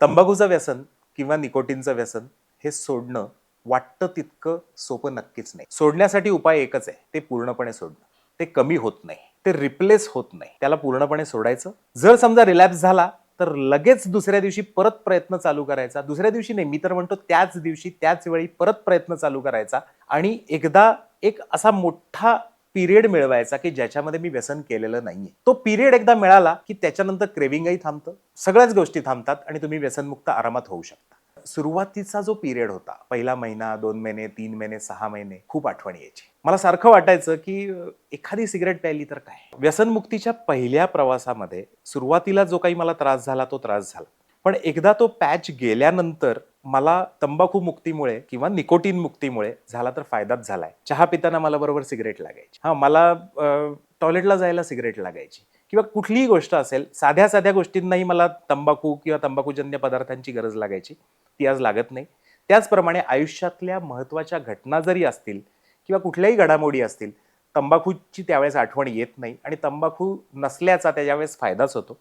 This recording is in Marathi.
तंबाखूचं व्यसन किंवा निकोटीनचं व्यसन हे सोडणं वाटतं तितकं सोपं नक्कीच नाही. सोडण्यासाठी उपाय एकच आहे ते पूर्णपणे सोडणं. ते कमी होत नाही ते रिप्लेस होत नाही. त्याला पूर्णपणे सोडायचं. जर समजा रिलॅप्स झाला तर लगेच दुसऱ्या दिवशी परत प्रयत्न चालू करायचा. दुसऱ्या दिवशी नाही मी तर म्हणतो त्याच दिवशी त्याच वेळी परत प्रयत्न चालू करायचा. आणि एकदा एक असा मोठा पिरियड मिळवायचा की ज्याच्यामध्ये मी व्यसन केलेलं नाहीये. तो पिरियड एकदा मिळाला की त्याच्यानंतर क्रेविंगही थांबतं सगळ्याच गोष्टी थांबतात आणि तुम्ही व्यसनमुक्त आरामात होऊ शकता. सुरुवातीचा जो पिरियड होता पहिला महिना दोन महिने तीन महिने सहा महिने खूप आठवणी यायची. मला सारखं वाटायचं की एखादी सिगरेट प्यायली तर काय? व्यसनमुक्तीच्या पहिल्या प्रवासामध्ये सुरुवातीला जो काही मला त्रास झाला तो त्रास झाला. पण एकदा तो पॅच गेल्यानंतर मला तंबाखू मुक्तीमुळे किंवा निकोटीन मुक्तीमुळे झाला तर फायदाच झालाय. चहा पिताना मला बरोबर सिगरेट लागायची. हा मला टॉयलेटला जायला सिगरेट लागायची. किंवा कुठलीही गोष्ट असेल साध्या साध्या गोष्टींनाही मला तंबाखू किंवा तंबाखूजन्य पदार्थांची गरज लागायची. ती आज लागत नाही. त्याचप्रमाणे आयुष्यातल्या महत्त्वाच्या घटना जरी असतील किंवा कुठल्याही घडामोडी असतील तंबाखूची त्यावेळेस आठवण येत नाही आणि तंबाखू नसल्याचा त्याच्यावेळेस फायदाच होतो.